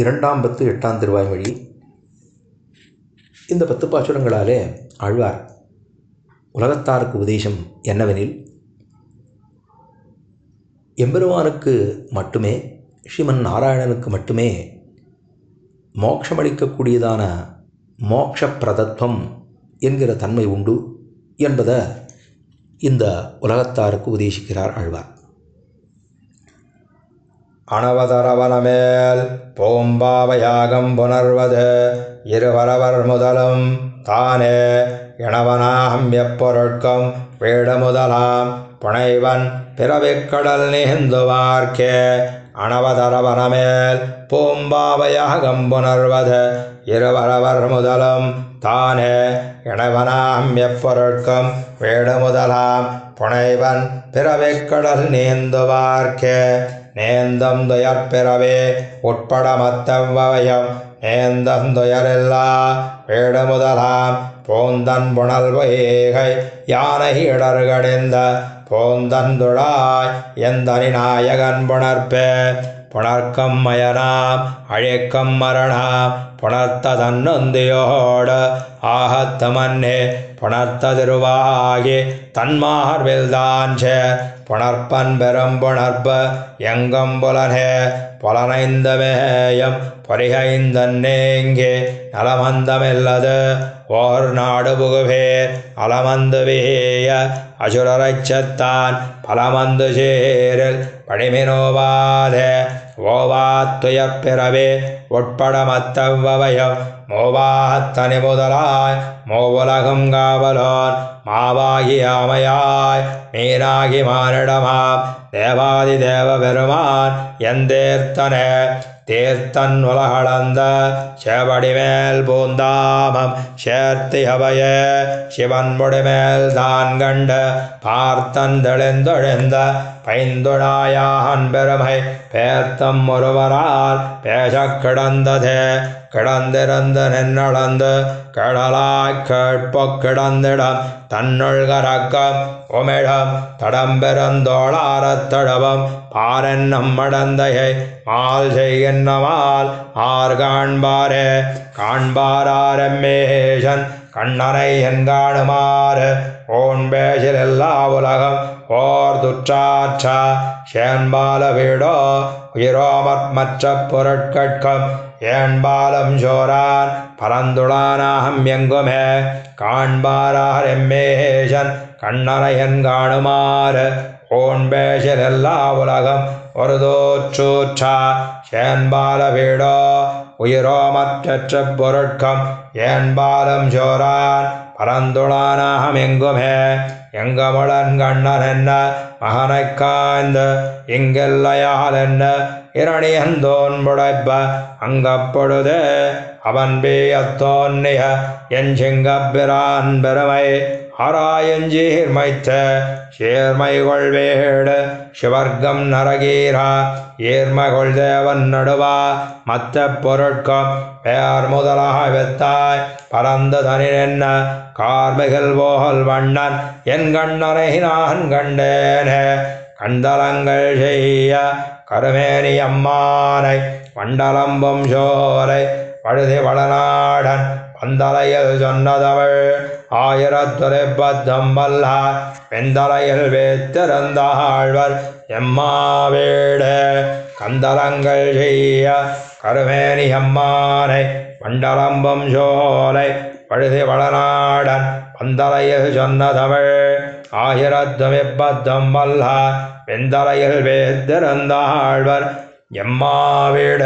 இரண்டாம் பத்து எட்டாம் திருவாய்மொழி. இந்த பத்து பாசுரங்களாலே ஆழ்வார் உலகத்தாருக்கு உபதேசம் என்னவெனில் எம்பெருமானுக்கு மட்டுமே ஸ்ரீமன் நாராயணனுக்கு மட்டுமே மோட்சமளிக்கக்கூடியதான மோக்ஷ பிரதத்வம் என்கிற தன்மை உண்டு என்பதை இந்த உலகத்தாருக்கு உபதேசிக்கிறார் ஆழ்வார். அணவதரவனமேல் பூம்பாவயாகம் புணர்வது இருவரவர் முதலும் தானே இணவனாம் எப்பொருட்கும் வீடு முதலாம் புனைவன் பிறவிக்கடல் நிகழ்ந்துவார்க்கே அணவதரவனமேல் பூம்பாவையாகம் புணர்வது இருவரவர் முதலும் தானே இணவனாம் எப்பொருட்கும் வீடு முதலாம் புனைவன் பிறவிக்கடல் நீந்துவார்க்கே. நேந்தம் துயர்பிறவே உட்பட மத்தவ்வயம் நேந்தந்துயரெல்லா வீடு முதலாம் பூந்தன் புனல் பொய்கை யானை இடர்கடிந்த போந்தந்துழாய் எந்தனி நாயகன் புணர்ப்பே. புணர்க்கம் மயனாம் அழைக்கம் மரணாம் புணர்த்த தன்னொந்தியோடு ஆகத்த மன்னே புணர்த்த திருவாகி தன்மார்பில் தான் புணர்ப்பன் பெரும் புணர்ப்பு எங்கும் புலனே. புலனைந்தமேயம் பொறிகைந்தன்னேங்கே நலமந்தமில்லது. ஓர் நாடு அலமந்து வேய அசுரரைச்சத்தான் பலமந்து சேரல் படிமினோவாதே ஓவாத்துயப் பிறவே உட்பட மத்தவ்வயம் மோவாத்தனி முதலாய் மோவுலகம் காவலோன் மாவாகி ஆமையாய் மீனாகி மானிடமாம். தேவாதி தேவ பெருமான் எந்தேர்த்தன தேர்த்தன் உலகளந்த செவடிமேல் பூந்தாமம் சேர்த்தி அவைய சிவன் முடிமேல் தான் கண்ட பார்த்தன் தெளிந்தொழிந்த பைந்துழாயான் பெருமை பேர்த்தம் ஒருவரால் பேச கிடந்ததே. கிடந்திருந்து நின்னளந்து கடலாய் கேட்பொக் கிடந்திடம் தன்னுள் கரக்கம் உமிழம் தடம்பெருந்தோளாரத்தடவம் பாரன் நம்மடந்தையை மால் செய்கின்றமால் ஆர் காண்பாரே. காண்பாரம்மேஷன் கண்ணனை என் காணுமாறு ஓன் பேசில் எல்லா உலகம் ஓர் துற்றாற்றா? சேன்பால வீடோ? உயிரோமற் மற்ற பொருட்கட்கம் ஏன்பாலம் சோரான்? பரந்துளானாகம் எங்குமே? காண்பாரார் எம்மேஷன் கண்ணனையன் காணுமாறு ஓன் பேசில் எல்லா உலகம் ஒரு தோற்றூற்றா? சேன்பால வீடோ? உயிரோமற்ற பொருட்கம் ஏன்பாலம் சோரான் பரந்துளானாகம் எங்குமே? எங்கமுடன் கண்ணன் என்ன? மகனை காய்ந்து இங்கெல்லையால் என்ன? இரணியந்தோன் புடைப்ப அங்கப்பொழுது அவன்பே பேயத்தோன்னிய என் சிங்கப்பிரான் பெருமை ஆராயஞ்சீர்மைத்த சேர்மை கொள்வேடு. சிவர்க்கம் நரகீரா ஏர்மகொள் தேவன் நடுவா. மத்த பொருட்கம் பேர் முதலாக வெத்தாய். பரந்த தனி என்ன கார்மிகள் போகல் வண்ணன். என் கண்ணனை நான் கண்டேனே. கண்டலங்கள் செய்ய கருமேனி அம்மானை. மண்டலம்பும் சோரை பழுதே வளநாடன் பந்தலையில் சொன்னதவள் ஆயிரத்துறை பத்தம் வல்லார் வெந்தலையில் வேத்திருந்தாழ்வர் எம்மாவேடு. கந்தலங்கள் செய்ய கருமேனி அம்மானை மண்டலம்பம் சோலை பழுதி வளநாடன் பந்தலையில் சொன்னதவள் ஆயிரத்தும் எப்பத்தம் வல்லார் வெந்தலையில் வேத்திருந்தாழ்வர் எம்மாவிட.